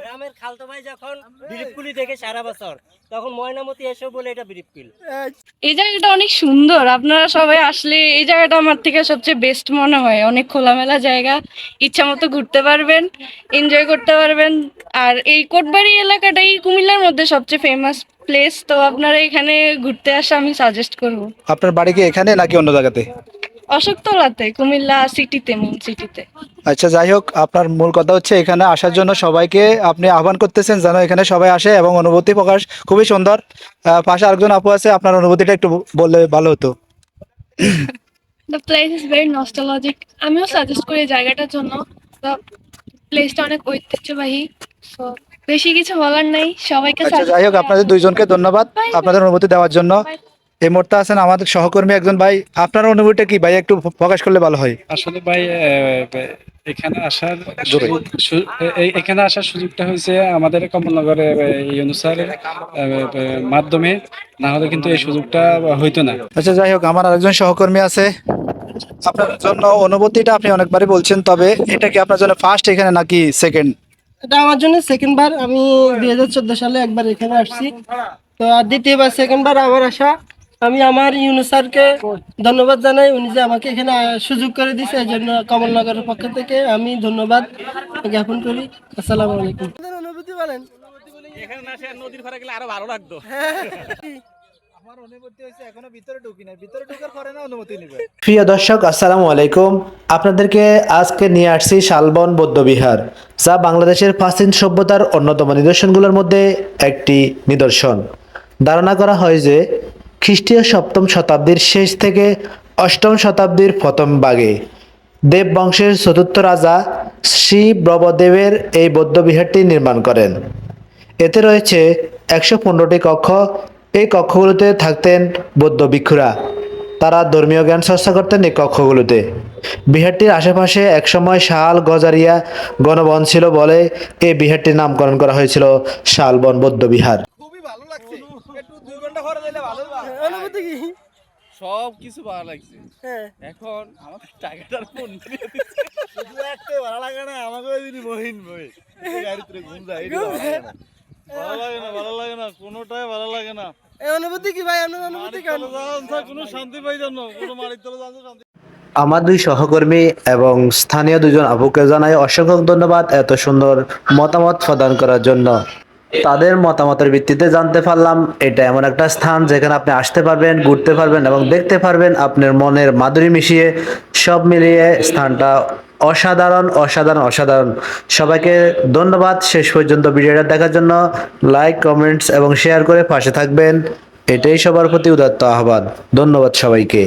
গ্রামের খালতো ভাই যখন বিরিপকুলি থেকে সারা বছর তখন ময়নামতি এসে বলে এটা বিরিপকুল এই জায়গাটা অনেক সুন্দর। আপনারা সবাই আসলে এই জায়গাটা আমার থেকে সবচেয়ে বেস্ট মনে হয়। অনেক খোলামেলা জায়গা ইচ্ছা মতো ঘুরতে পারবেন এনজয় করতে পারবেন। আর এই কোটবাড়ি এলাকাটাই কুমিল্লার মধ্যে সবচেয়ে ফেমাস প্লেস তো আপনারা এখানে ঘুরতে আসা আমি সাজেস্ট করব। আপনার বাড়ি কি এখানে নাকি অন্য জায়গাতে? অশোকতলাতে কুমিল্লা সিটিতে মেন সিটিতে। আচ্ছা যাই হোক আপনার মূল কথা হচ্ছে এখানে আসার জন্য সবাইকে আপনি আহ্বান করতেছেন যেন এখানে সবাই আসে এবং অনুভূতি প্রকাশ খুবই সুন্দর। পাশে আরেকজন আপু আছে আপনার অনুভূতিটা একটু বললে ভালো হতো। The place is very nostalgic আমিও সাজেস্ট করি এই জায়গাটার জন্য। প্লেসটা অনেক ঐতিহ্যবাহী সো বেশি কিছু বলার নাই। সবাইকে আচ্ছা যাই হোক আপনাদের। দুইজনকে ধন্যবাদ আপনাদের অনুভূতি দেওয়ার জন্য। এই মুহূর্তে আছেন আমাদের সহকর্মী একজন ভাই আপনার অনুভূতিটা কি ভাই একটু প্রকাশ করলে ভালো হয় আসলে ভাই এখানে আসার এখানে আসার সুযোগটা হয়েছে আমাদের কমলনগরে এই অনুসারে মাধ্যমে না হলে কিন্তু এই সুযোগটা হইতো না আচ্ছা যাই হোক আমার আরেকজন সহকর্মী আছে আপনার জন্য অনুভূতিটা আপনি অনেকবারই বলছেন তবে এটা কি আপনার জন্য ফার্স্ট এখানে নাকি সেকেন্ড এটা আমার জন্য সেকেন্ড বার আমি দুই হাজার চোদ্দ সালে একবার এখানে আসছি তো দ্বিতীয়বার সেকেন্ড বার আমার আসা আমি আমার ইউনু স্যারকে ধন্যবাদ জানাই। উনি যে আমাকে এখানে সুযোগ করে দিয়েছে এই জন্য কমলনগরের পক্ষ থেকে আমি ধন্যবাদ জ্ঞাপন করি। আসসালামু আলাইকুম। অনুভূতি বলেন। আমার অনুভূতি হয়েছে এখনও ভিতরে ঢুকি নাই। ভিতরে ঢোকার পরে না অনুমতি নিবে। প্রিয় দর্শক আসসালামু আলাইকুম। আপনাদেরকে আজকে নিয়ে আসছি শালবন বৌদ্ধবিহার যা বাংলাদেশের প্রাচীন সভ্যতার অন্যতম নিদর্শনগুলোর মধ্যে একটি নিদর্শন। ধারণা করা হয় যে খ্রিস্টীয় সপ্তম শতাব্দীর শেষ থেকে অষ্টম শতাব্দীর প্রথম ভাগে। দেব বংশের চতুর্থ রাজা শ্রী ব্রবদেবের এই বৌদ্ধবিহারটি নির্মাণ করেন। এতে রয়েছে একশো পনেরোটি কক্ষ। এই কক্ষগুলোতে থাকতেন বৌদ্ধ ভিক্ষুরা। তারা ধর্মীয় জ্ঞান চর্চা করতেন এই কক্ষগুলোতে। বিহারটির আশেপাশে একসময় শাল, গজারিয়া, গণবন ছিল বলে এই বিহারটির নামকরণ করা হয়েছিল শালবন বৌদ্ধ বিহার খুবই ভালো লাগছে একটু দুই ঘণ্টা পরে দিলে ভালো কি সব কিছু ভালো লাগছে। হ্যাঁ। এখন আমাদের টাকাটার ফোন শুধু একটা ভালো লাগে না আমাকে ওই দিনই মহিন বই গাড়িতে ঘুম যায় ভালো লাগে না। ভালো লাগে না ভালো লাগে না কোনোটাই ভালো লাগে না। এই অনুভূতি কি ভাই? আপনার অনুভূতি কেন কোনো শান্তি পাই জানো কোনো মালিক তলে শান্তি আমার দুই সহকর্মী এবং স্থানীয় দুজন আবুকে জানাই অসংখ্য ধন্যবাদ এত সুন্দর মতামত প্রদান করার জন্য। তাদের মতামতের ভিত্তিতে জানতে পারলাম, এটা এমন একটা স্থান যেখানে আপনি আসতে পারবেন, ঘুরতে পারবেন এবং দেখতে পারবেন আপনার মনের মাধুরী মিশিয়ে সব মিলিয়ে স্থানটা অসাধারণ অসাধারণ অসাধারণ। সবাইকে ধন্যবাদ শেষ পর্যন্ত ভিডিওটা দেখার জন্য। লাইক কমেন্টস এবং শেয়ার করে পাশে থাকবেন। এটাই সবার প্রতি উদাত্ত আহ্বান। ধন্যবাদ সবাইকে।